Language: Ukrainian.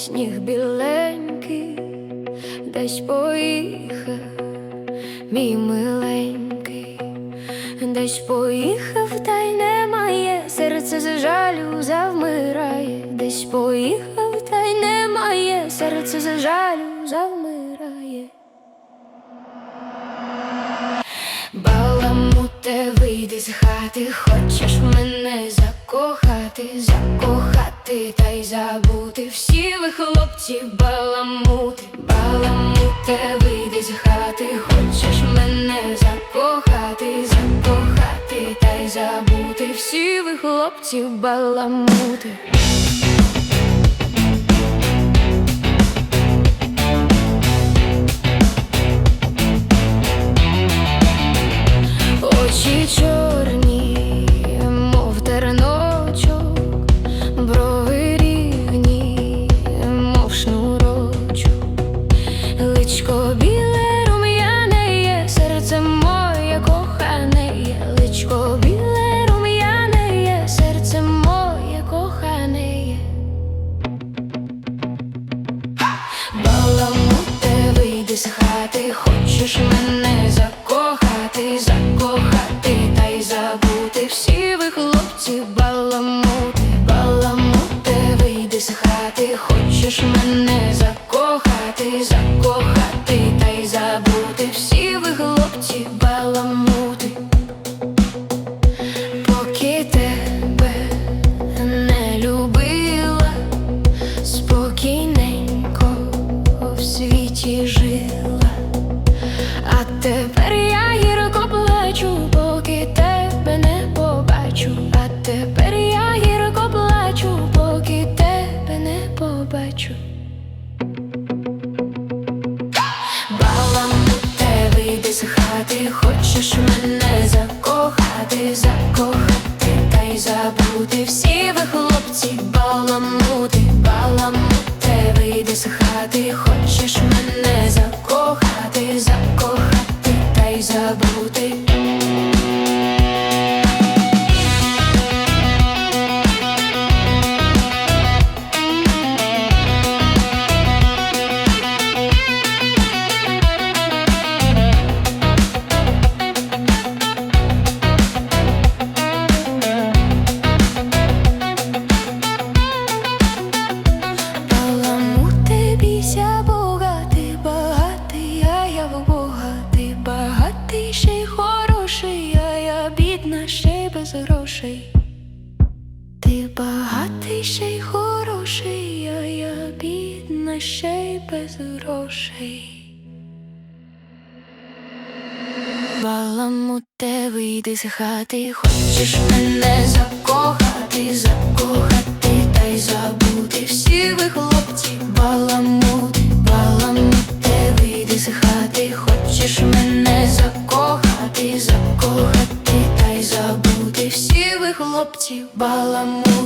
сніг біленький, десь поїхав, мій миленький, десь поїхав, та й немає, серце з жалю завмирає, десь поїхав, та й немає, серце з жалю завмирає. Баламуте, вийди з хати, хочеш мене закохати, закохати та й забути. Всі ви хлопці, баламути, баламуте, вийди з хати, хочеш мене закохати, закохати та й забути. Всі ви хлопці, баламути. Личко біле рум'яне є, серце моє кохане є, личко біле рум'яне є, серце моє кохане є. Баламуте, вийди з хати, хочеш мене закохати, закохати та й забути всі ви хлопці, баламути, баламуте, вийди з хати, хочеш мене забути всі ви хлопці, хочеш мене закохати, закохати та й забути всі ви хлопці, баламути, грошей. Ти багатий, ще й хороший, а я бідна, ще й без грошей. Баламуте, вийди з хати, хочеш мене закохати, закохати та й забути всі ви хлопці, баламути, баламуте, вийди з хати, хочеш мене закохати, закохати та й